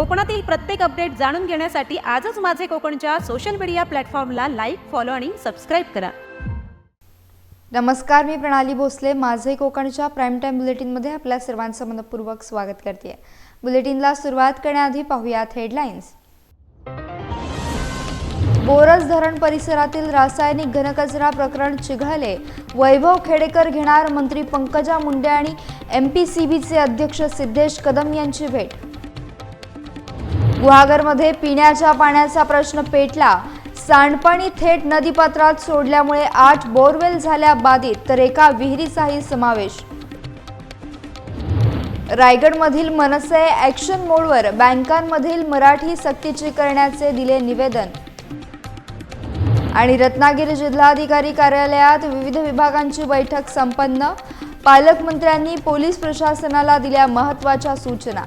कोकणातील प्रत्येक अपडेट जाणून घेण्यासाठी आजच माझे कोकणच्या सोशल मीडिया प्लॅटफॉर्मला लाईक फॉलो आणि सबस्क्राईब करा. नमस्कार मी प्रणाली भोसले. माझे कोकणच्या प्राईम टाईम बुलेटिनमध्ये आपल्या सर्वांचं मनपूर्वक स्वागत करते बुलेटिनला सुरुवात करण्याआधी पाहूयात हेडलाईन्स बोरस धरण परिसरातील रासायनिक घनकचरा प्रकरण चिघळले. वैभव खेडेकर घेणार मंत्री पंकजा मुंडे आणि एम पी सी बीचे अध्यक्ष सिद्धेश कदम यांची भेट. गुहागरमध्ये पिण्याच्या पाण्याचा प्रश्न पेटला. सांडपाणी थेट नदीपात्रात सोडल्यामुळे आठ बोरवेल झाल्या बाधित तर एका विहिरीचाही समावेश. रायगडमधील मनसे ॲक्शन मोडवर बँकांमधील मराठी सक्तीची करण्याचे दिले निवेदन. आणि रत्नागिरी जिल्हाधिकारी कार्यालयात विविध विभागांची बैठक संपन्न. पालकमंत्र्यांनी पोलीस प्रशासनाला दिल्या महत्त्वाच्या सूचना.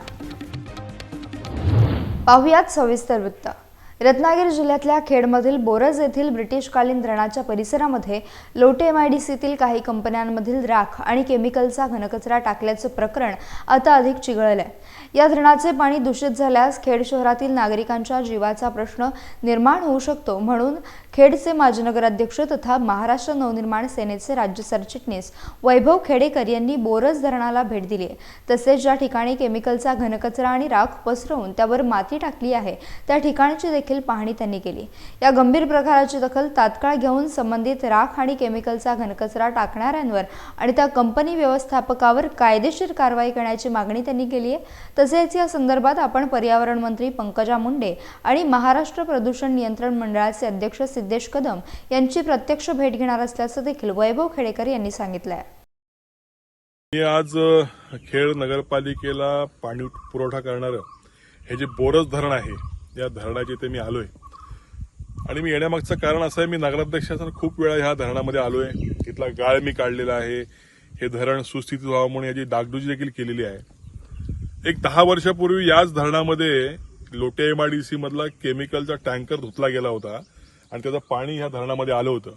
પાહુયાત સવિસ્તર વૃત્તા. रत्नागिरी जिल्ह्यातल्या खेडमधील बोरज येथील ब्रिटिशकालीन धरणाच्या परिसरामध्ये लोटे एम आय डी सीतील काही कंपन्यांमधील राख आणि केमिकलचा घनकचरा टाकल्याचं प्रकरण आता अधिक चिघळलंय. या धरणाचे पाणी दूषित झाल्यास खेड शहरातील नागरिकांच्या जीवाचा प्रश्न निर्माण होऊ शकतो म्हणून खेडचे माजी नगराध्यक्ष तथा महाराष्ट्र नवनिर्माण सेनेचे राज्य सरचिटणीस वैभव खेडेकर यांनी बोरज धरणाला भेट दिली आहे. तसेच ज्या ठिकाणी केमिकलचा घनकचरा आणि राख पसरवून त्यावर माती टाकली आहे त्या ठिकाणची देखील पाहणी त्यांनी केली. या गंभीर प्रकाराची दखल तात्काळ घेऊन संबंधित राख आणि केमिकलचा घनकचरा टाकणाऱ्यांवर आणि त्या कंपनी व्यवस्थापकावर कायदेशीर कारवाई करण्याची मागणी त्यांनी केली आहे. तसेच या संदर्भात आपण पर्यावरण मंत्री पंकजा मुंडे आणि महाराष्ट्र प्रदूषण नियंत्रण मंडळाचे अध्यक्ष सिद्धेश कदम यांची प्रत्यक्ष भेट घेणार असल्याचं देखील वैभव खेडेकर यांनी सांगितलं आहे मी आज खेड नगरपालिकेला पाणी पुरवठा करणारं हे जे बोरस धरण आहे या धरणाच्या इथे मी आलोय. आणि मी येण्यामागचं कारण असं आहे मी नगराध्यक्ष असताना खूप वेळा ह्या धरणामध्ये आलोय. तिथला गाळ मी काढलेला आहे. हे धरण सुस्थितीत व्हावं म्हणून याची डागडुजी देखील केलेली आहे. एक दहा वर्षापूर्वी याच धरणामध्ये लोटे एमआयडीसी मधला केमिकलचा टँकर धुतला गेला होता आणि त्याचं पाणी ह्या धरणामध्ये आलं होतं.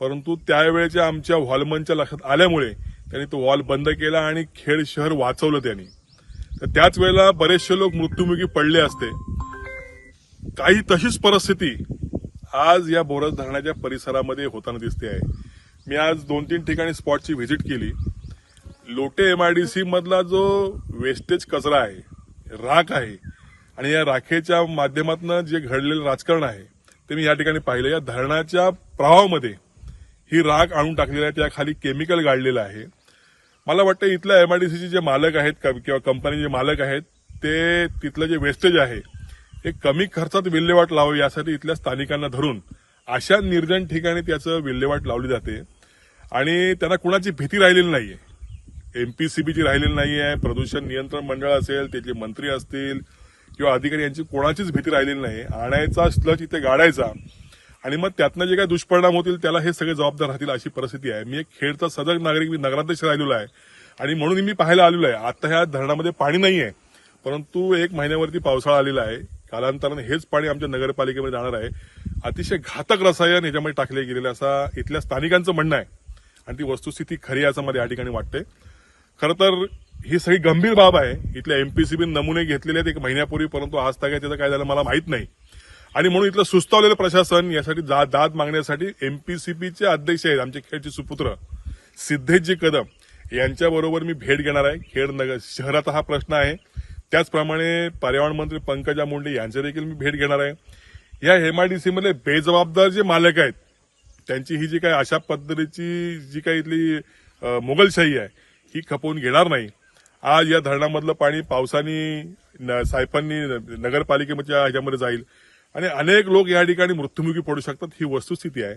परंतु त्यावेळेच्या आमच्या व्हॉलमनच्या लक्षात आल्यामुळे त्यांनी तो वॉल बंद केला आणि खेड शहर वाचवलं त्यांनी. तर त्याच वेळेला बरेचसे लोक मृत्युमुखी पडले असते. काही तशीच परिस्थिती आज या बोरस धरणाच्या परिसरामध्ये होताना दिसते आहे. मी आज दोन तीन ठिकाणी स्पॉटची व्हिजिट केली. लोटे एमआयडीसी मधला जो वेस्टेज कचरा आहे राख आहे आणि या राखेच्या माध्यमातून जे घडलेलं राजकारण आहे ते मी या ठिकाणी पाहिलं. या धरणाच्या प्रवाहामध्ये ही राख आणून टाकलेली आहे त्याखाली केमिकल गाडलेलं आहे. मला वाटतं इथल्या एमआयडीसीचे जे मालक आहेत किंवा कंपनीचे मालक आहेत ते तिथलं जे वेस्टेज आहे हे कमी खर्चात विल्हेवाट लावावी यासाठी इथल्या स्थानिकांना धरून अशा निर्जन ठिकाणी त्याचं विल्हेवाट लावली जाते. आणि त्यांना कुणाची भीती राहिलेली नाहीये. एमपीसीबीची राहिलेली नाही आहे प्रदूषण नियंत्रण मंडळ असेल त्याचे मंत्री असतील किंवा अधिकारी यांची कोणाचीच भीती राहिलेली नाही आणायचा स्लच इथे गाडायचा. आणि मग त्यातनं जे काही दुष्परिणाम होतील त्याला हे सगळे जबाबदार राहतील अशी परिस्थिती आहे. मी एक खेडचा सजग नागरिक मी नगराध्यक्ष राहिलेलो आहे. आणि म्हणून मी पाहायला आलेलो आहे. आता ह्या धरणामध्ये पाणी नाही आहे परंतु एक महिन्यावरती पावसाळा आलेला आहे. कालांतराने हेच पाणी आमच्या नगरपालिकेमध्ये जाणार आहे. अतिशय घातक रसायन याच्यामध्ये टाकले गेलेले असा इथल्या स्थानिकांचं म्हणणं आहे. आणि ती वस्तुस्थिती खरी असं मला या ठिकाणी वाटते खरं तर ही सगळी गंभीर बाब आहे. इथल्या एमपीसीबी नमुने घेतलेले आहेत एक महिन्यापूर्वी परंतु आज तक त्याचं काय झालं मला माहीत नाही. आणि म्हणून इथलं सुस्तावलेलं प्रशासन यासाठी जा- दाद मागण्यासाठी एमपीसीबीचे अध्यक्ष आहेत आमचे खेडचे सुपुत्र सिद्धेशजी कदम. यांच्याबरोबर मी भेट घेणार आहे. खेड नगर शहराचा हा प्रश्न आहे. त्याचप्रमाणे पर्यावरण मंत्री पंकजा मुंडे यांचे देखील मी भेट घेणार आहे. या एमआयडीसीमध्ये बेजबाबदार जे मालक आहेत त्यांची ही जी काही अशा पद्धतीची जी काही इथली अ, मोगलशाही आहे ही खपवून घेणार नाही. आज या धरणामधलं पाणी पावसानी न- सायफांनी न- नगरपालिकेच्या ह्याच्यामध्ये जाईल. आणि अनेक लोक या ठिकाणी मृत्युमुखी पडू शकतात ही वस्तुस्थिती आहे.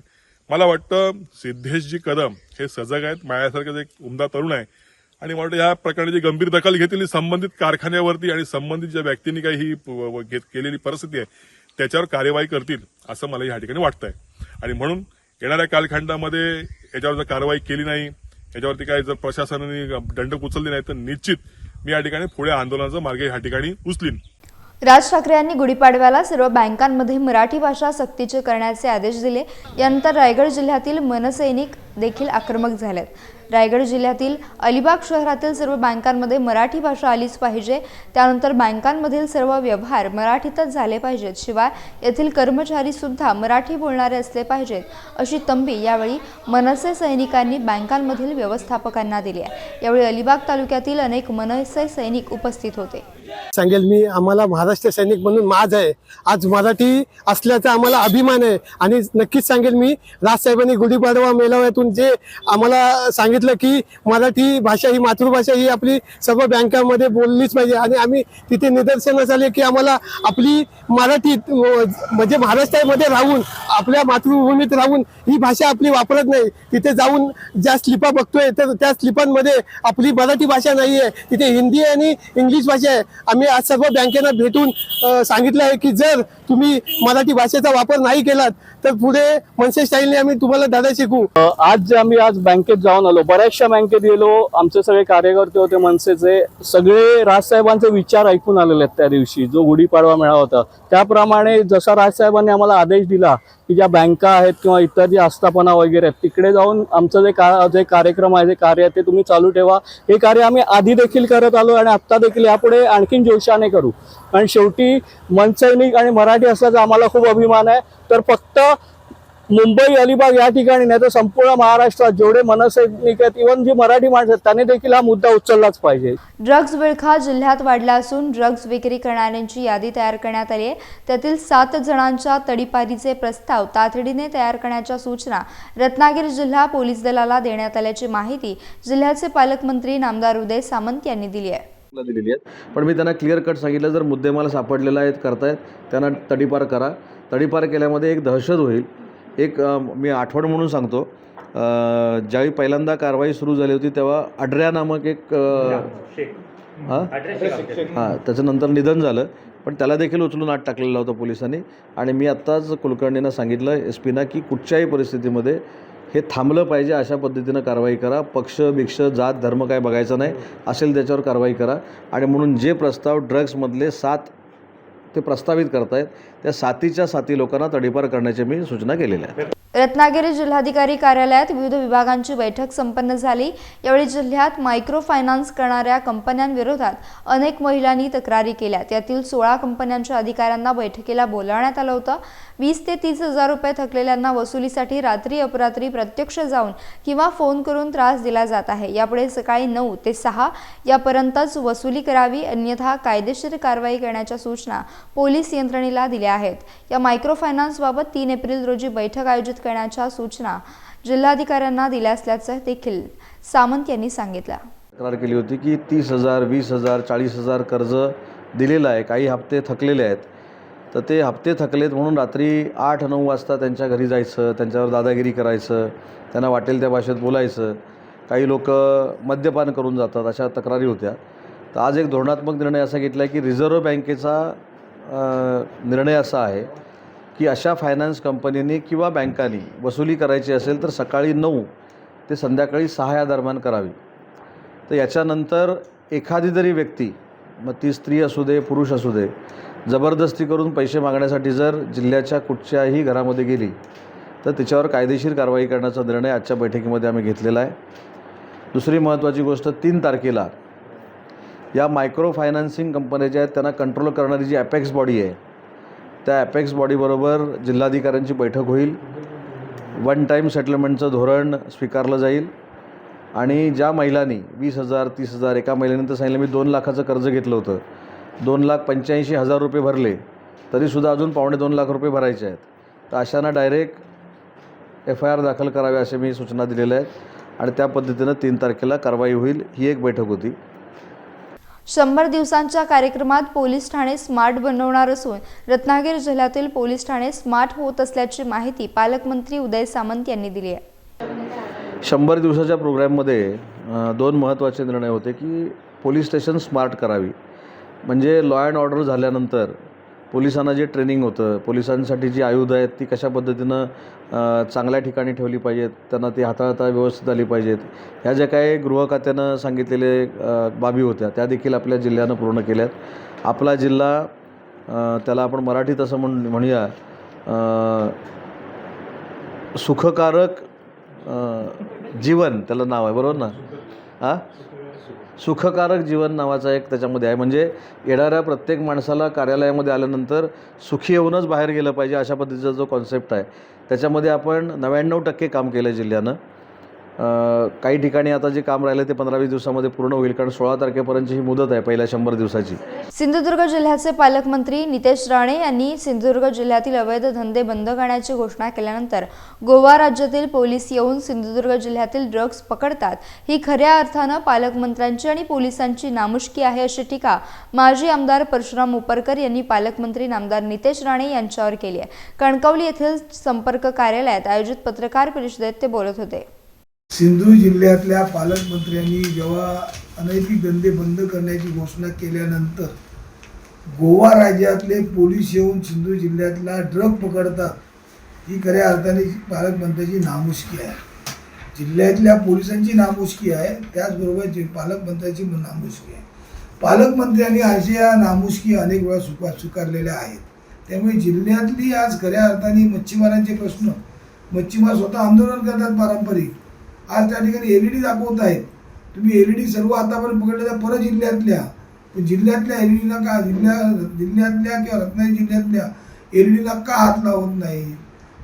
मला वाटतं सिद्धेशजी कदम हे सजग आहेत माझ्यासारखेच एक उमदा तरुण आहे आणि मला वाटतं या जी गंभीर दखल घेतलेली संबंधित कारखान्यावरती आणि संबंधित ज्या व्यक्तींनी काही ही घेत- केलेली परिस्थिती आहे त्याच्यावर कार्यवाही करतील असं मला या ठिकाणी वाटतंय. आणि म्हणून येणाऱ्या कालखंडामध्ये याच्यावर जर कारवाई केली नाही याच्यावरती काय जर प्रशासनाने दंड उचलले नाही तर निश्चित मी या ठिकाणी पुढे आंदोलनाचा मार्ग या ठिकाणी उचलीन. राज ठाकरे यांनी गुढीपाडव्याला सर्व बँकांमध्ये मराठी भाषा सक्तीचे करण्याचे आदेश दिले. यानंतर रायगड जिल्ह्यातील मनसैनिक देखील आक्रमक झालेत. रायगड जिल्ह्यातील अलिबाग शहरातील सर्व बँकांमध्ये मराठी भाषा आलीच पाहिजे. त्यानंतर बँकांमधील सर्व व्यवहार मराठीतच झाले पाहिजेत. शिवाय येथील कर्मचारी सुद्धा मराठी बोलणारे असले पाहिजेत अशी तंबी यावेळी मनसे सैनिकांनी बँकांमधील व्यवस्थापकांना दिली आहे. यावेळी अलिबाग तालुक्यातील अनेक मनसे सैनिक उपस्थित होते. सांगेल मी आम्हाला महाराष्ट्र सैनिक म्हणून माज आहे. आज मराठी असल्याचा आम्हाला अभिमान आहे. आणि नक्कीच सांगेल मी राजसाहेबांनी गुढीपाडवा मेळाव्यातून जे आम्हाला सांगितलं की मराठी भाषा ही मातृभाषा ही आपली सर्व बँकांमध्ये बोललीच पाहिजे. आणि आम्ही तिथे निदर्शनास आले की आम्हाला आपली मराठी म्हणजे महाराष्ट्रामध्ये राहून आपल्या मातृभूमीत राहून ही भाषा आपली वापरत नाही. तिथे जाऊन ज्या स्लिपा बघतोय तर त्या स्लिपांमध्ये आपली मराठी भाषा नाही आहे तिथे हिंदी आणि इंग्लिश भाषा आहे. आम्ही आज सर्व बँकेना भेटून सांगितलं आहे की जर तुम्ही मराठी भाषेचा वापर नाही केलात तर पुढे मनसे स्टाईलने आम्ही तुम्हाला दादा शिकू आज जे आम्ही आज बँकेत जाऊन आलो बऱ्याचशा बँकेत गेलो आमचे सगळे कार्यकर्ते होते मनसेचे सगळे राजसाहेबांचे विचार ऐकून आलेले आहेत त्या दिवशी जो गुढीपाडवा मेळावा होता. त्याप्रमाणे जसा राजसाहेबांनी आम्हाला आदेश दिला की ज्या बँका आहेत किंवा इतर जी आस्थापना वगैरे आहेत तिकडे जाऊन आमचं जे का जे कार्यक्रम आहे जे कार्य आहे ते तुम्ही चालू ठेवा. हे कार्य आम्ही आधी देखील करत आलो आणि आत्ता देखील यापुढे आणखीन जोशाने करू. कारण शेवटी मनसैनिक आणि मराठी असल्याचा आम्हाला खूप अभिमान आहे. तर फक्त मुंबई अलिबाग या ठिकाणी नाही तर संपूर्ण महाराष्ट्रात जेवढे मनसैनिक आहेत इव्हन जी मराठी माणसं आहेत त्यांनी देखील हा मुद्दा उचललाच पाहिजे. ड्रग्ज विळखा जिल्ह्यात वाढला असून ड्रग्ज विक्री करणाऱ्यांची यादी तयार करण्यात आली आहे. त्यातील सात जणांच्या तडीपारीचे प्रस्ताव तातडीने तयार करण्याच्या सूचना रत्नागिरी जिल्हा पोलीस दलाला देण्यात आल्याची माहिती जिल्ह्याचे पालकमंत्री नामदार उदय सामंत यांनी दिली आहे. दिलेली आहेत. पण मी त्यांना क्लिअर कट सांगितलं जर मुद्देमाल सापडलेला आहेत करतायत त्यांना तडीपार करा. तडीपार केल्यामध्ये एक दहशत होईल. एक मी आठवण म्हणून सांगतो. ज्यावेळी पहिल्यांदा कारवाई सुरू झाली होती तेव्हा अड्र्या नामक एक हां? हां त्याच्यानंतर निधन झालं. पण त्याला देखील उचलून आत टाकलेलं होतं पोलिसांनी. आणि मी आत्ताच कुलकर्णींना सांगितलं एस पीना की कुठच्याही परिस्थितीमध्ये हे थांबलं पाहिजे अशा पद्धतीनं कारवाई करा. पक्ष भिक्ष जात धर्म काय बघायचं नाही असेल त्याच्यावर कारवाई करा. आणि म्हणून जे प्रस्ताव ड्रग्समधले सात ते प्रस्तावित करतायत त्या सातीच्या साती लोकांना तडीपार करण्याची मी सूचना केलेल्या आहेत रत्नागिरी जिल्हाधिकारी कार्यालयात विविध विभागांची बैठक संपन्न झाली. यावेळी जिल्ह्यात मायक्रो फायनान्स करणाऱ्या कंपन्यांविरोधात अनेक महिलांनी तक्रारी केल्या. त्यातील सोळा कंपन्यांच्या अधिकाऱ्यांना बैठकीला बोलावण्यात आलं होतं. वीस ते तीस हजार रुपये थकलेल्यांना वसुलीसाठी रात्री अपरात्री प्रत्यक्ष जाऊन किंवा फोन करून त्रास दिला जात आहे. यापुढे सकाळी नऊ ते सहा यापर्यंतच वसुली करावी अन्यथा कायदेशीर कारवाई करण्याच्या सूचना पोलीस यंत्रणेला दिल्या आहेत. या मायक्रो फायनान्सबाबत तीन एप्रिल रोजी बैठक आयोजित करण्याच्या सूचना जिल्हाधिकाऱ्यांना दिल्या असल्याचं देखील सामंत यांनी सांगितलं. तक्रार केली होती की तीस हजार वीस हजार चाळीस हजार कर्ज दिलेलं आहे. काही हप्ते थकलेले आहेत. तर ते हप्ते थकलेत म्हणून रात्री आठ नऊ वाजता त्यांच्या घरी जायचं त्यांच्यावर दादागिरी करायचं त्यांना वाटेल त्या भाषेत बोलायचं. काही लोक मद्यपान करून जातात अशा तक्रारी होत्या. तर आज एक धोरणात्मक निर्णय असा घेतला आहे की रिझर्व्ह बँकेचा निर्णय असा आहे की अशा फायनान्स कंपनीने किंवा बँकांनी वसुली करायची असेल तर सकाळी नऊ ते संध्याकाळी सहा या दरम्यान करावी. तर याच्यानंतर एखादी जरी व्यक्ती मग ती स्त्री असू दे पुरुष असू दे जबरदस्ती करून पैसे मागण्यासाठी जर जिल्ह्याच्या कुठच्याही घरामध्ये गेली तर तिच्यावर कायदेशीर कारवाई करण्याचा निर्णय आजच्या बैठकीमध्ये आम्ही घेतलेला आहे. दुसरी महत्त्वाची गोष्ट तीन तारखेला या मायक्रो फायनान्सिंग कंपन्या ज्या आहेत त्यांना कंट्रोल करणारी जी ॲपेक्स बॉडी आहे त्या ॲपेक्स बॉडीबरोबर जिल्हाधिकाऱ्यांची बैठक होईल. वन टाईम सेटलमेंटचं धोरण स्वीकारलं जाईल. आणि ज्या महिलांनी वीस हजार तीस हजार एका महिलेने तर सांगितलं मी दोन लाखाचं कर्ज घेतलं होतं. दोन लाख पंच्याऐंशी हजार रुपये भरले. तरीसुद्धा अजून पावणे दोन लाख रुपये भरायचे आहेत. तर अशांना डायरेक्ट एफ आय आर दाखल करावे असे मी सूचना दिलेल्या आहेत. आणि त्या पद्धतीनं तीन तारखेला कारवाई होईल. ही एक बैठक होती. शंभर दिवसांच्या कार्यक्रमात पोलीस ठाणे स्मार्ट बनवणार असून रत्नागिरी जिल्ह्यातील पोलीस ठाणे स्मार्ट होत असल्याची माहिती पालकमंत्री उदय सामंत यांनी दिली आहे. शंभर दिवसाच्या प्रोग्रॅममध्ये दोन महत्त्वाचे निर्णय होते की पोलीस स्टेशन स्मार्ट करावी. म्हणजे लॉ अँड ऑर्डर झाल्यानंतर पोलिसांना जे ट्रेनिंग होतं पोलिसांसाठी जी आयुधं आहेत ती कशा पद्धतीनं चांगल्या ठिकाणी ठेवली पाहिजेत त्यांना ती हाताळता व्यवस्थित आली पाहिजेत. ह्या ज्या काही गृह खात्यानं सांगितलेले बाबी होत्या त्या देखील आपल्या जिल्ह्यानं पूर्ण केल्यात. आपला जिल्हा त्याला आपण मराठीत असं म्हण म्हणूया सुखकारक जीवन त्याला नाव आहे बरोबर ना? हां सुखकारक जीवन नावाचा एक त्याच्यामध्ये आहे. म्हणजे येणाऱ्या प्रत्येक माणसाला कार्यालयामध्ये आल्यानंतर सुखी होऊनच बाहेर गेलं पाहिजे अशा पद्धतीचा जो कॉन्सेप्ट आहे. त्याच्यामध्ये आपण नव्याण्णव टक्के काम केलं जिल्ह्यानं. काही ठिकाणी आता जे काम राहिलं ते पंधरा वीस दिवसामध्ये पूर्ण होईल कारण सोळा तारखेपर्यंत ही मुदत आहे पहिल्या शंभर दिवसाची. सिंधुदुर्ग जिल्ह्याचे पालकमंत्री नितेश राणे यांनी सिंधुदुर्ग जिल्ह्यातील अवैध धंदे बंद करण्याची घोषणा केल्यानंतर गोवा राज्यातील पोलीस येऊन सिंधुदुर्ग जिल्ह्यातील ड्रग्ज पकडतात. ही खऱ्या अर्थानं पालकमंत्र्यांची आणि पोलिसांची नामुष्की आहे अशी टीका माजी आमदार परशुराम उपरकर यांनी पालकमंत्री नामदार नितेश राणे यांच्यावर केली आहे. कणकवली येथील संपर्क कार्यालयात आयोजित पत्रकार परिषदेत ते बोलत होते. सिंधू जिल्ह्यातल्या पालकमंत्र्यांनी जेव्हा अनैतिक धंदे बंद करण्याची घोषणा केल्यानंतर गोवा राज्यातले पोलीस येऊन सिंधू जिल्ह्यातला ड्रग पकडतात ही खऱ्या अर्थाने पालकमंत्र्याची नामुष्की आहे. जिल्ह्यातल्या पोलिसांची नामुष्की आहे त्याचबरोबर जि पालकमंत्र्याची नामुष्की आहे. पालकमंत्र्यांनी अशा नामुष्की अनेक वेळा स्वीकार स्वीकारलेल्या आहेत. त्यामुळे जिल्ह्यातली आज खऱ्या अर्थाने मच्छीमारांचे प्रश्न मच्छीमार स्वतः आंदोलन करतात पारंपरिक आज त्या ठिकाणी एल ई डी दाखवत आहेत. तुम्ही एल ई डी सर्व आतापर्यंत पकडले तर परत जिल्ह्यातल्या पण जिल्ह्यातल्या एल ई डीला का जिल्ह्या जिल्ह्यातल्या किंवा रत्नागिरी जिल्ह्यातल्या एल ई डीला का हात लावत नाही?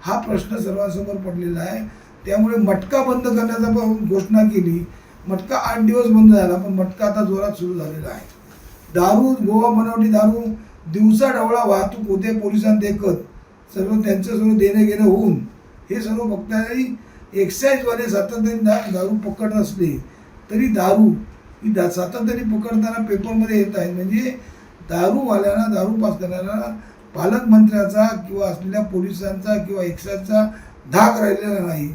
हा प्रश्न सर्वांसमोर पडलेला आहे. त्यामुळे मटका बंद करण्याचा पण घोषणा केली. मटका आठ दिवस बंद झाला पण मटका आता जोरात सुरू झालेला आहे. दारू गोवा बनावटी दारू दिवसा ढवळा वाहतूक होते पोलिसांदेखत सर्व त्यांचं सर्व देणं घेणं होऊन हे सर्व बघतानाही एक्साईजवाले सातत्याने दा दारू पकडत असले तरी दारू ही दा सातत्याने पकडताना पेपरमध्ये येत आहे. म्हणजे दारूवाल्यांना दारू पास करणाऱ्या पालकमंत्र्याचा किंवा असलेल्या पोलिसांचा किंवा एक्साईजचा धाक राहिलेला नाही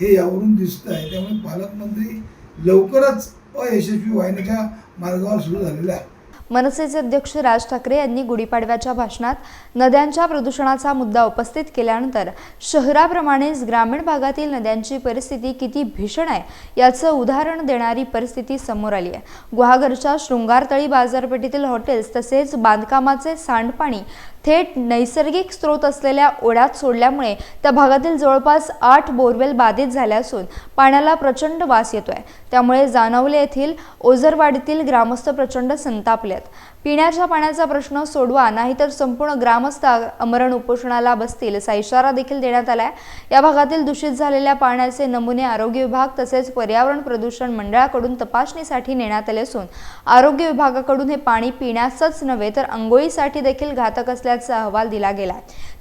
हे यावरून दिसतं आहे. त्यामुळे पालकमंत्री लवकरच अयशस्वी वाहिनीच्या मार्गावर सुरू झालेला आहे मनसेचे अध्यक्ष राज ठाकरे यांनी गुढीपाडव्याच्या भाषणात नद्यांच्या प्रदूषणाचा मुद्दा उपस्थित केल्यानंतर शहराप्रमाणेच ग्रामीण भागातील नद्यांची परिस्थिती किती भीषण आहे याचं उदाहरण देणारी परिस्थिती समोर आली आहे. गुहागरच्या शृंगारतळी बाजारपेठेतील हॉटेल्स तसेच बांधकामाचे सांडपाणी थेट नैसर्गिक स्रोत असलेल्या ओढ्यात सोडल्यामुळे त्या भागातील जवळपास आठ बोरवेल बाधित झाल्या असून पाण्याला प्रचंड वास येतोय. त्यामुळे जानवले येथील ओझरवाडीतील ग्रामस्थ प्रचंड संतापले आहेत. पिण्याच्या पाण्याचा प्रश्न सोडवा नाहीतर संपूर्ण ग्रामस्थ अमरण उपोषणाला बसतील असा इशारा देखील देण्यात आलाय. या भागातील दूषित झालेल्या पाण्याचे नमुने आरोग्य विभाग तसेच पर्यावरण प्रदूषण मंडळाकडून तपासणीसाठी नेण्यात आले असून आरोग्य विभागाकडून हे पाणी पिण्यासच नव्हे तर अंघोळीसाठी देखील घातक असल्याचा अहवाल दिला गेला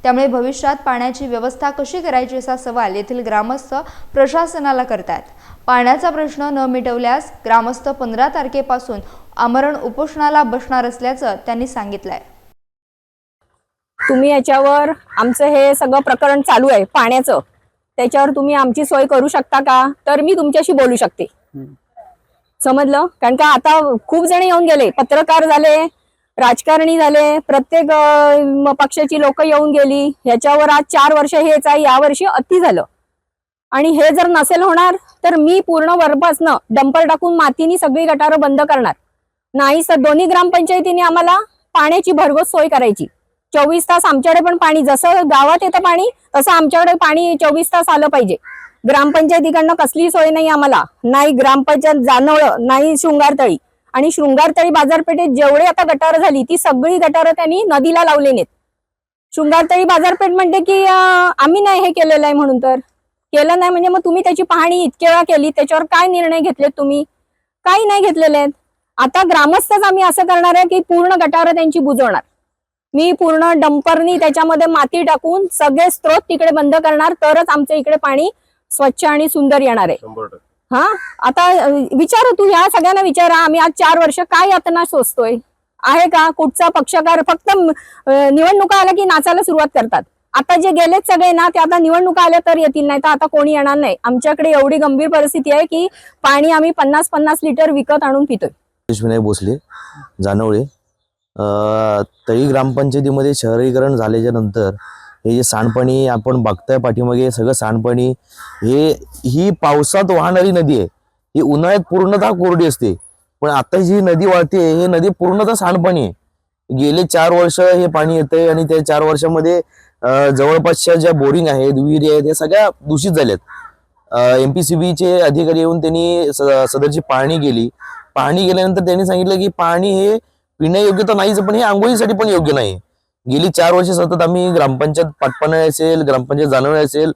त्यामुळे भविष्यात पाण्याची व्यवस्था कशी करायची असा सवाल येथील ग्रामस्थ प्रशासनाला करतायत. पाण्याचा प्रश्न न मिटवल्यास ग्रामस्थ पंधरा तारखेपासून आमरण उपोषणाला बसणार असल्याचं त्यांनी सांगितलंय. तुम्ही याच्यावर आमचं हे सगळं प्रकरण चालू आहे पाण्याचं. त्याच्यावर तुम्ही आमची सोय करू शकता का? तर मी तुमच्याशी बोलू शकते. समजलं? कारण का आता खूप जण येऊन गेले. पत्रकार झाले राजकारणी झाले प्रत्येक पक्षाची लोक येऊन गेली. ह्याच्यावर आज चार वर्ष हेच आहे. यावर्षी अति झालं. आणि हे जर नसेल होणार तर मी पूर्ण वरपासनं डंपर टाकून मातीनी सगळी गटारं बंद करणार. नाही सर दोन्ही ग्रामपंचायतीने आम्हाला पाण्याची भरघोस सोय करायची. चोवीस तास आमच्याकडे पण पाणी जसं गावात येतं पाणी तसं आमच्याकडे पाणी चोवीस तास आलं पाहिजे. ग्रामपंचायतीकडनं कसलीही सोय नाही आम्हाला. नाही ग्रामपंचायत जानवळ नाही शृंगारतळी. आणि शृंगारतळी बाजारपेठेत जेवढे आता गटारं झाली ती सगळी गटारं त्यांनी नदीला लावले नाहीत शृंगारतळी बाजारपेठ म्हणते की आम्ही नाही हे केलेलं आहे म्हणून तर. केलं नाही म्हणजे मग तुम्ही त्याची पाहणी इतके वेळा केली त्याच्यावर काय निर्णय घेतलेत तुम्ही? काही नाही घेतलेले आहेत. आता ग्रामस्थच आम्ही असं करणार आहे की पूर्ण गटारं त्यांची बुजवणार. मी पूर्ण डंपरनी त्याच्यामध्ये माती टाकून सगळे स्त्रोत तिकडे बंद करणार तरच आमच्या इकडे पाणी स्वच्छ आणि सुंदर येणार आहे. हा? आता विचार तू ह्या सगळ्यांना विचारा आम्ही आज चार वर्ष काय यातना सोचतोय आहे का? कुठचा पक्षकार? फक्त निवडणुका आल्या की नाचायला सुरुवात करतात. आता जे गेलेत सगळे ना ते आता निवडणुका आल्या तर येतील नाही तर आता कोणी येणार नाही. आमच्याकडे एवढी गंभीर परिस्थिती आहे की पाणी आम्ही पन्नास पन्नास लिटर विकत आणून पितोय. विनायक भोसले जानवळे तळी ग्रामपंचायतीमध्ये शहरीकरण झाल्याच्यानंतर हे जे सांडपाणी आपण बघताय पाठीमागे सगळं सांडपाणी हे ही पावसात वाहणारी नदी आहे. ही उन्हाळ्यात पूर्णतः कोरडी असते. पण आता जी नदी वाहते हे नदी पूर्णतः सांडपाणी आहे. गेले चार वर्ष हे पाणी येतंय आणि त्या चार वर्षामध्ये जवळपासच्या ज्या बोरिंग आहेत विहिरी आहेत या सगळ्या दूषित झाल्यात. एमपीसीबीचे अधिकारी येऊन त्यांनी सदरची पाहणी केली. पाहणी केल्यानंतर त्यांनी सांगितलं की पाणी हे पिण्यायोग्य तर नाहीच पण हे आंघोळीसाठी पण योग्य नाही. गेली चार वर्ष सतत आम्ही ग्रामपंचायत पाटपणाळे असेल ग्रामपंचायत जानवळे असेल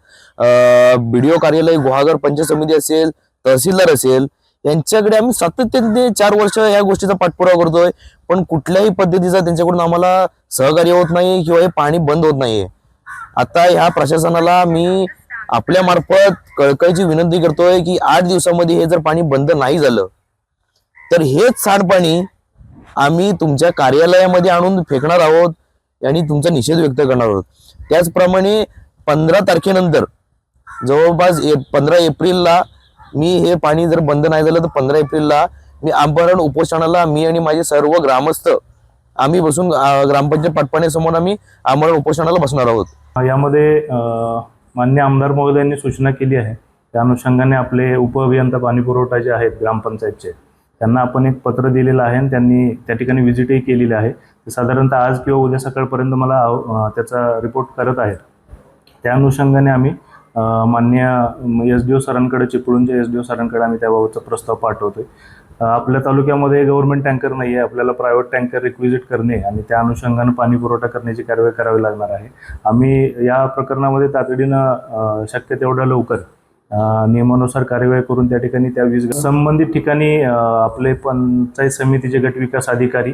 बीडीओ कार्यालय गुहागर पंचायत समिती असेल तहसीलदार असेल यांच्याकडे आम्ही सातत्याने चार वर्ष या गोष्टीचा पाठपुरावा करतोय. पण कुठल्याही पद्धतीचा त्यांच्याकडून आम्हाला सहकार्य होत नाही किंवा हे पाणी बंद होत नाहीये. आता ह्या प्रशासनाला मी आपल्या मार्फत कळकळीची विनंती करतोय की आठ दिवसामध्ये हे जर पाणी बंद नाही झालं तर हेच सांडपाणी आम्ही तुमच्या कार्यालयामध्ये आणून फेकणार आहोत आणि तुमचा निषेध व्यक्त करणार आहोत. त्याचप्रमाणे पंधरा तारखेनंतर जवळपास पंधरा एप्रिलला मी हे पाणी जर बंद नाही झालं तर पंधरा एप्रिलला मी आंबरण उपोषणाला मी आणि माझे सर्व ग्रामस्थ आम्ही बसून ग्रामपंचायत पाटपाण्यासमोर आम्ही आंबरण उपोषणाला बसणार आहोत. यामध्ये मान्य आमदार महोदयांनी सूचना केली आहे. त्या अनुषंगाने आपले उपअभियंता पाणी पुरवठा जे आहेत ग्रामपंचायतचे त्यांना आपण एक पत्र दिलेलं आहे आणि त्यांनी त्या ठिकाणी व्हिजिटही केलेली आहे. ते साधारणतः आज किंवा उद्या सकाळपर्यंत मला त्याचा रिपोर्ट करत आहेत. त्या अनुषंगाने आम्ही मान्य एस डी ओ सरांकडे चिपळूणच्या एस डी ओ सरांकडे आम्ही त्याबाबतचा प्रस्ताव पाठवतोय. आपल्या तालुक्यामध्ये गव्हर्नमेंट टँकर नाही आहे आपल्याला प्रायव्हेट टँकर रिक्विजिट करणे आणि त्या अनुषंगाने पाणी पुरवठा करण्याची कारवाई करावी लागणार आहे. आम्ही या प्रकरणामध्ये तातडीनं शक्य तेवढ्या लवकर नियमानुसार कार्यवाही करून त्या ठिकाणी त्या वीज संबंधित ठिकाणी आपले पंचायत समितीचे गटविकास अधिकारी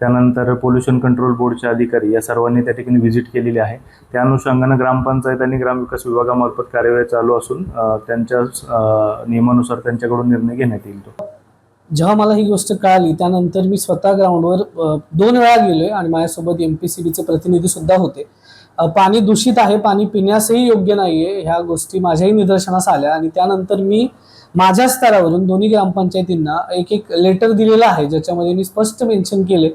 त्यानंतर पोल्युशन कंट्रोल बोर्डचे अधिकारी या सर्वांनी त्या ठिकाणी व्हिजिट केलेली आहे. त्या अनुषंगानं ग्रामपंचायत आणि ग्रामविकास विभागामार्फत कार्यवाही चालू असून त्यांच्या नियमानुसार त्यांच्याकडून निर्णय घेण्यात येईल तो. जेव्हा मला ही गोष्ट कळाली त्यानंतर मी स्वतः ग्राउंडवर दोन वेळा गेलोय आणि माझ्यासोबत एम पी सी बीचे प्रतिनिधी सुद्धा होते. पाणी दूषित आहे पाणी पिण्यासही योग्य नाहीये ह्या गोष्टी माझ्याही निदर्शनास आल्या आणि त्यानंतर मी माझ्या स्तरावरून दोन्ही ग्रामपंचायतींना एक एक लेटर दिलेलं आहे ज्याच्यामध्ये मी स्पष्ट मेन्शन केले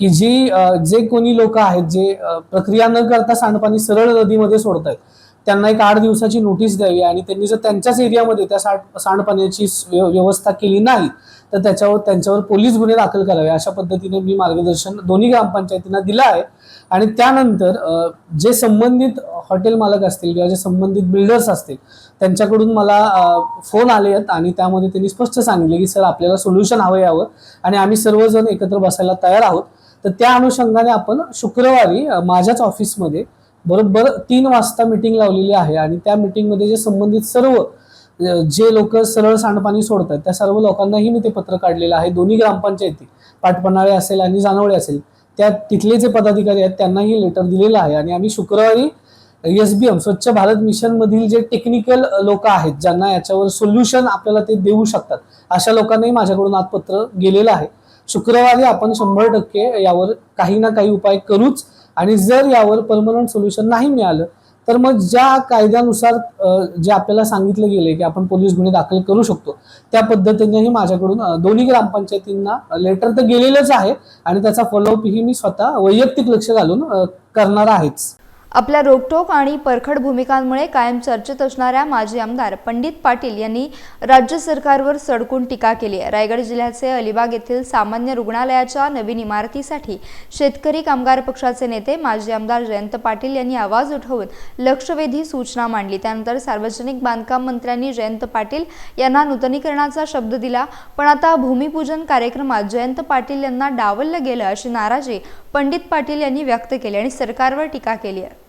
की जी जे कोणी लोक आहेत जे प्रक्रिया न करता सांडपाणी सरळ नदीमध्ये सोडत आहेत त्यांना एक आठ दिवसाची नोटीस द्यावी आणि त्यांनी जर त्यांच्याच एरियामध्ये त्या सांड सांडपाण्याची व्य- व्यवस्था केली नाही तर त्याच्यावर त्यांच्यावर पोलीस गुन्हे दाखल करावे अशा पद्धतीने मी मार्गदर्शन दोन्ही ग्रामपंचायतींना दिलं आहे. आणि त्यानंतर जे संबंधित हॉटेल मालक असतील किंवा जे संबंधित बिल्डर्स असतील त्यांच्याकडून मला फोन आले आहेत आणि त्यामध्ये त्यांनी स्पष्ट सांगितले की सर आपल्याला सोल्युशन हवं यावं आणि आम्ही सर्वजण एकत्र बसायला तयार आहोत. तर त्या अनुषंगाने आपण शुक्रवारी माझ्याच ऑफिसमध्ये बरोबर तीन वाजता मिटिंग लावलेली आहे आणि त्या मिटिंगमध्ये जे संबंधित सर्व जे लोक सरळ सांडपाणी सोडतात त्या सर्व लोकांनाही मी ते पत्र काढलेलं आहे. दोन्ही ग्रामपंचायती पाटपणाळे असेल आणि जानवळे असेल त्या तिथले जे पदाधिकारी आहेत त्यांनाही लेटर दिलेलं आहे. आणि आम्ही शुक्रवारी एस बी एम स्वच्छ भारत मिशन मधील जे टेक्निकल लोक आहेत ज्यांना याच्यावर सोल्युशन आपल्याला ते देऊ शकतात अशा लोकांनाही माझ्याकडून आज पत्र गेलेलं आहे. शुक्रवारी आपण शंभर टक्के यावर काही ना काही उपाय करूच आणि जर यावर परमनंट सोल्युशन नाही मिळालं तर मग ज्या कायद्यानुसार जे आपल्याला सांगितलं गेले की आपण पोलीस गुन्हे दाखल करू शकतो त्या पद्धतीनेही माझ्याकडून दोन्ही ग्रामपंचायतींना लेटर तर गेलेलंच आहे आणि त्याचा फॉलोअपही मी स्वतः वैयक्तिक लक्ष घालून करणार आहेच. आपल्या रोकटोक आणि परखड भूमिकांमुळे कायम चर्चेत असणाऱ्या माजी आमदार पंडित पाटील यांनी राज्य सरकारवर सडकून टीका केली आहे. रायगड जिल्ह्याचे अलिबाग येथील सामान्य रुग्णालयाच्या नवीन इमारतीसाठी शेतकरी कामगार पक्षाचे नेते माजी आमदार जयंत पाटील यांनी आवाज उठवून लक्षवेधी सूचना मांडली. त्यानंतर सार्वजनिक बांधकाम मंत्र्यांनी जयंत पाटील यांना नूतनीकरणाचा शब्द दिला. पण आता भूमिपूजन कार्यक्रमात जयंत पाटील यांना डावललं गेलं अशी नाराजी पंडित पाटील यांनी व्यक्त केली आणि सरकारवर टीका केली आहे.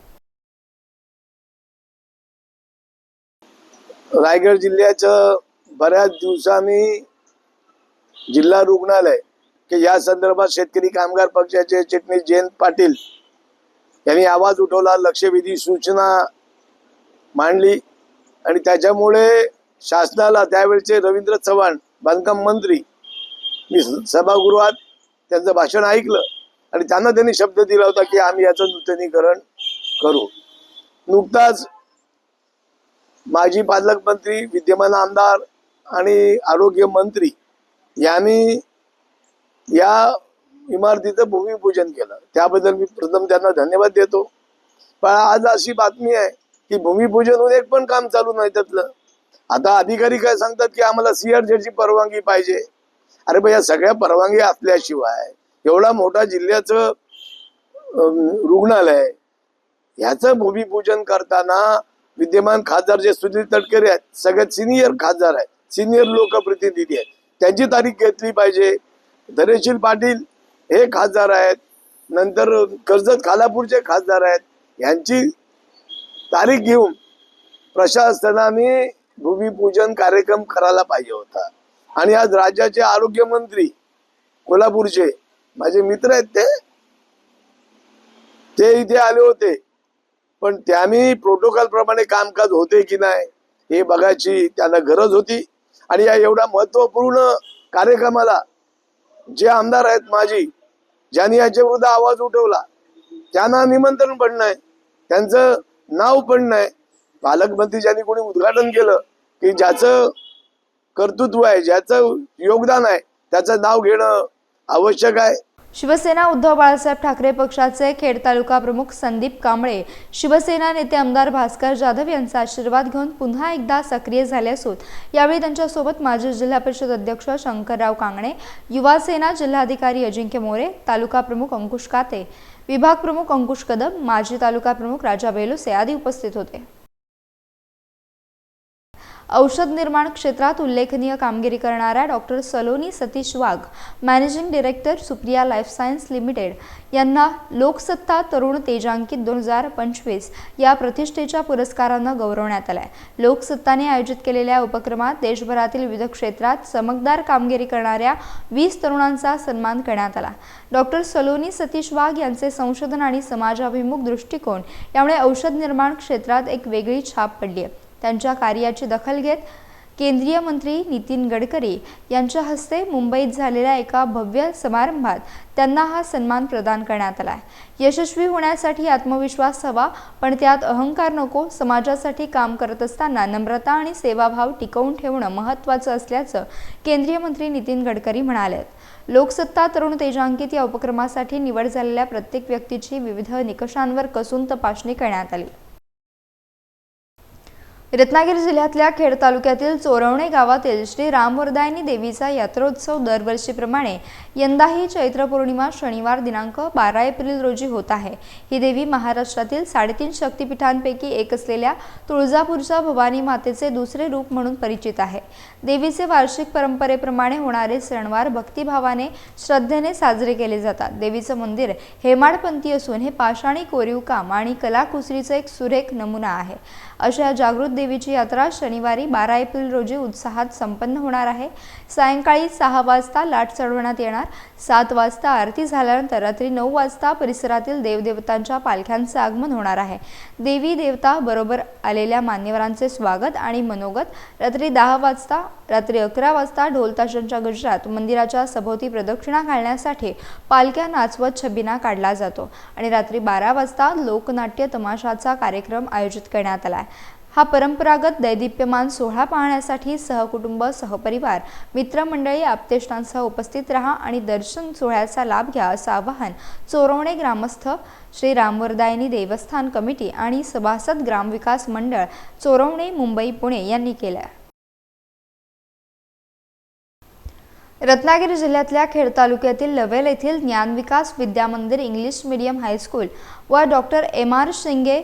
रायगड जिल्ह्याचं बऱ्याच दिवसांनी जिल्हा रुग्णालय की या संदर्भात शेतकरी कामगार पक्षाचे चिटणीस जयंत पाटील यांनी आवाज उठवला लक्षवेधी सूचना मांडली आणि त्याच्यामुळे शासनाला त्यावेळचे रवींद्र चव्हाण बांधकाम मंत्री मी सभागृहात त्यांचं भाषण ऐकलं आणि त्यांना त्यांनी शब्द दिला होता की आम्ही याचं नूतनीकरण करू. नुकताच माजी पालकमंत्री विद्यमान आमदार आणि आरोग्य मंत्री यांनी या इमारतीचं भूमिपूजन केलं. त्याबद्दल मी प्रथम त्यांना धन्यवाद देतो. पण आज अशी बातमी आहे की भूमिपूजन होऊन एक पण काम चालू नाही त्यातलं. आता अधिकारी काय सांगतात की आम्हाला सीआरझेडची परवानगी पाहिजे. अरे भैया सगळ्या परवानगी असल्याशिवाय एवढा मोठा जिल्ह्याचं रुग्णालय ह्याचं भूमिपूजन करताना विद्यमान खासदार जे सुनील तटकरे आहेत सगळ्यात सिनियर खासदार आहेत सिनियर लोकप्रतिनिधी आहेत. त्यांची तारीख घेतली पाहिजे. धनेशील पाटील हे खासदार आहेत. नंतर कर्जत खालापूरचे खासदार आहेत. यांची तारीख घेऊन प्रशासनाने भूमिपूजन कार्यक्रम करायला पाहिजे होता. आणि आज राज्याचे आरोग्यमंत्री कोल्हापूरचे माझे मित्र आहेत ते ते इथे आले होते. पण त्यांनी प्रोटोकॉल प्रमाणे कामकाज होते की नाही हे बघायची त्यांना गरज होती. आणि या एवढ्या महत्त्वपूर्ण कार्यक्रमाला जे आमदार आहेत माझी ज्यांनी याच्या विरुद्ध आवाज उठवला त्यांना निमंत्रण पण नाही त्यांचं नाव पण नाही. पालकमंत्री ज्यांनी कोणी उद्घाटन केलं की ज्याचं कर्तृत्व आहे ज्याचं योगदान आहे त्याचं नाव घेणं आवश्यक आहे. शिवसेना उद्धव बाळासाहेब ठाकरे पक्षाचे खेड तालुका प्रमुख संदीप कांबळे शिवसेना नेते आमदार भास्कर जाधव यांचा आशीर्वाद घेऊन पुन्हा एकदा सक्रिय झाले असून यावेळी त्यांच्यासोबत माजी जिल्हा परिषद अध्यक्ष शंकरराव कांगणे युवासेना जिल्हाधिकारी अजिंक्य मोरे तालुका प्रमुख अंकुश काते विभाग प्रमुख अंकुश कदम माजी तालुका प्रमुख राजा बेलुसे आदी उपस्थित होते. औषध निर्माण क्षेत्रात उल्लेखनीय कामगिरी करणाऱ्या doctor Saloni Satish Wagh managing director Supriya Life Science Limited यांना लोकसत्ता तरुण तेजांकित दोन हजार पंचवीस या प्रतिष्ठेच्या पुरस्कारानं गौरवण्यात आलाय. लोकसत्ताने आयोजित केलेल्या उपक्रमात देशभरातील विविध क्षेत्रात चमकदार कामगिरी करणाऱ्या वीस तरुणांचा सन्मान करण्यात आला. डॉक्टर सलोनी सतीश वाघ यांचे संशोधन आणि समाजाभिमुख दृष्टिकोन यामुळे औषध निर्माण क्षेत्रात एक वेगळी छाप पडली आहे त्यांच्या कार्याची दखल घेत केंद्रीय मंत्री नितीन गडकरी यांच्या हस्ते मुंबईत झालेल्या एका भव्य समारंभात त्यांना हा सन्मान प्रदान करण्यात आला. आहे यशस्वी होण्यासाठी आत्मविश्वास हवा पण त्यात अहंकार नको समाजासाठी काम करत असताना नम्रता आणि सेवाभाव टिकवून ठेवणं महत्त्वाचं असल्याचं केंद्रीय मंत्री नितीन गडकरी म्हणाले. लोकसत्ता तरुण तेजांकित या उपक्रमासाठी निवड झालेल्या प्रत्येक व्यक्तीची विविध निकषांवर कसून तपासणी करण्यात आली. रत्नागिरी जिल्ह्यातल्या खेड तालुक्यातील चोरवणे गावातील श्री रामवरदायनी देवीचा यात्रोत्सव दरवर्षीप्रमाणे यंदाही चैत्र पौर्णिमा शनिवार दिनांक बारा एप्रिल रोजी होत आहे. ही देवी महाराष्ट्रातील साडेतीन शक्तिपीठांपैकी एक असलेल्या तुळजापूरच्या भवानी मातेचे दुसरे रूप म्हणून परिचित आहे. देवीचे वार्षिक परंपरेप्रमाणे होणारे सणवार भक्तिभावाने श्रद्धेने साजरे केले जातात. देवीचं मंदिर हेमाडपंथी असून हे पाषाणी कोरीव काम आणि कलाकुसरीचं एक सुरेख नमुना आहे. अशा जागृत देवीची यात्रा शनिवारी बारा एप्रिल रोजी उत्साहात संपन्न होणार आहे. सायंकाळी सहा वाजता लाट चढवण्यात येणार. सात वाजता आरती झाल्यानंतर रात्री नऊ वाजता परिसरातील देवदेवतांच्या पालख्यांचं आगमन होणार आहे. देवी देवता बरोबर आलेल्या मान्यवरांचे स्वागत आणि मनोगत. रात्री दहा वाजता रात्री अकरा वाजता ढोलताशांच्या गजरात मंदिराच्या सभोवती प्रदक्षिणा घालण्यासाठी पालख्या नाचवत छबिना काढला जातो आणि रात्री बारा वाजता लोकनाट्य तमाशाचा कार्यक्रम आयोजित करण्यात आला आहे. हा परंपरागत दैदिप्यमान सोहळा पाहण्यासाठी सहकुटुंब सहपरिवार मित्रमंडळी आपतेष्टांसह उपस्थित राहा आणि दर्शन सोहळ्याचा लाभ घ्या असं आवाहन चोरवणे ग्रामस्थ श्री रामवरदायनी देवस्थान कमिटी आणि सभासद ग्रामविकास मंडळ चोरवणे मुंबई पुणे यांनी केलं रत्नागिरी जिल्ह्यातल्या खेड तालुक्यातील लवेल येथील Dnyanvikas Vidyamandir English medium high school व doctor M R Shinge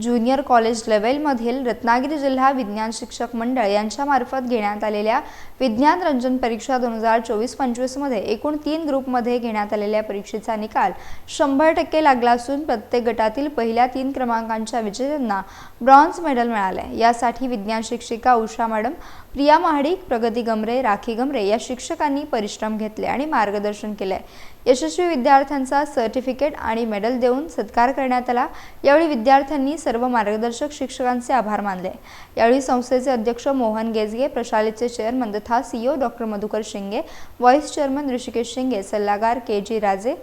junior college लेवलमधील Ratnagiri जिल्हा विज्ञान शिक्षक मंडळ यांच्यामार्फत घेण्यात आलेल्या विज्ञान रंजन परीक्षा दोन हजार चोवीस पंचवीसमध्ये एकूण तीन ग्रुपमध्ये घेण्यात आलेल्या परीक्षेचा निकाल शंभर टक्के लागला असून प्रत्येक गटातील पहिल्या तीन क्रमांकांच्या विजेत्यांना ब्रॉन्झ मेडल मिळाले यासाठी विज्ञान शिक्षिका उषा मॅडम प्रिया महाडिक प्रगती गमरे राखी गमरे या शिक्षकांनी परिश्रम घेतले आणि मार्गदर्शन केले यशस्वी विद्यार्थ्यांचा सर्टिफिकेट आणि मेडल देऊन सत्कार करण्यात आला. यावेळी विद्यार्थ्यांनी सर्व मार्गदर्शक शिक्षकांचे आभार मानले. यावेळी संस्थेचे अध्यक्ष मोहन गेजगे प्रशालेचे चेअरमन तथा CEO doctor Madhukar Shinge vice chairman Rishikesh शिंगे सल्लागार के जी राजे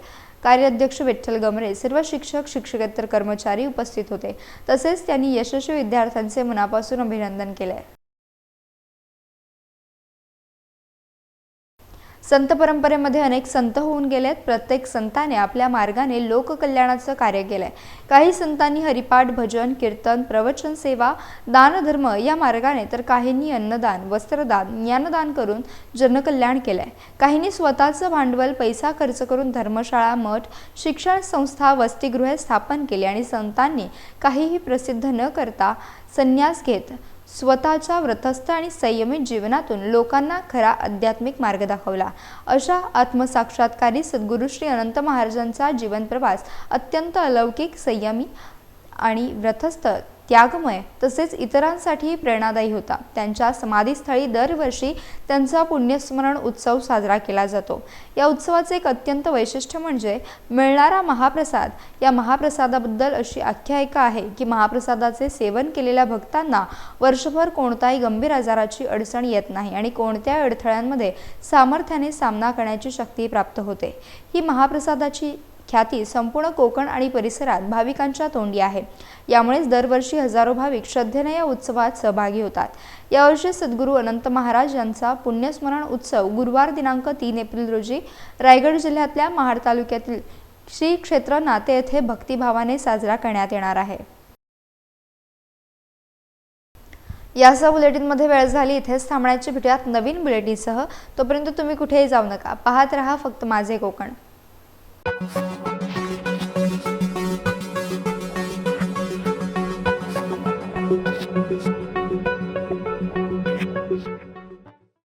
कार्याध्यक्ष विठ्ठल गमरे सर्व शिक्षक शिक्षकेतर कर्मचारी उपस्थित होते. तसेच त्यांनी यशस्वी विद्यार्थ्यांचे मनापासून अभिनंदन केले. संत परंपरेमध्ये अनेक संत होऊन गेलेत. प्रत्येक संताने आपल्या मार्गाने लोककल्याणाचं कार्य केलंय. काही संतांनी हरिपाठ भजन कीर्तन प्रवचन सेवा दानधर्म या मार्गाने तर काहींनी अन्नदान वस्त्रदान ज्ञानदान करून जनकल्याण केलंय. काहींनी स्वतःचं भांडवल पैसा खर्च करून धर्मशाळा मठ शिक्षण संस्था वसतिगृहे स्थापन केली आणि संतांनी काहीही प्रसिद्ध न करता संन्यास घेत स्वतःच्या व्रतस्थ आणि संयमित जीवनातून लोकांना खरा आध्यात्मिक मार्ग दाखवला. अशा आत्मसाक्षात्कारी सद्गुरू श्री अनंत महाराजांचा जीवनप्रवास अत्यंत अलौकिक संयमी आणि व्रतस्थ त्यागमय तसेच इतरांसाठीही प्रेरणादायी होता. त्यांच्या समाधीस्थळी दरवर्षी त्यांचा पुण्यस्मरण उत्सव साजरा केला जातो. या उत्सवाचे एक अत्यंत वैशिष्ट्य म्हणजे मिळणारा महाप्रसाद या महाप्रसादाबद्दल अशी आख्यायिका आहे की महाप्रसादाचे सेवन केलेल्या भक्तांना वर्षभर कोणताही गंभीर आजाराची अडचण येत नाही आणि कोणत्याही अडथळ्यांमध्ये सामर्थ्याने सामना करण्याची शक्ती प्राप्त होते. ही महाप्रसादाची ख्याती संपूर्ण कोकण आणि परिसरात भाविकांच्या तोंडी आहे. यामुळेच दरवर्षी हजारो भाविक श्रद्धेने या उत्सवात सहभागी होतात. यावर्षी सद्गुरू अनंत महाराज यांचा पुण्यस्मरण उत्सव गुरुवार दिनांक तीन एप्रिल रोजी रायगड जिल्ह्यातल्या महाड तालुक्यातील श्री क्षेत्र नाते येथे भक्तिभावाने साजरा करण्यात येणार आहे. यासह बुलेटिनमध्ये वेळ झाली. इथेच थांबण्याची भेटूयात नवीन बुलेटिनसह. तोपर्यंत तुम्ही कुठेही जाऊ नका. पाहत रहा फक्त माझे कोकण. Thank you.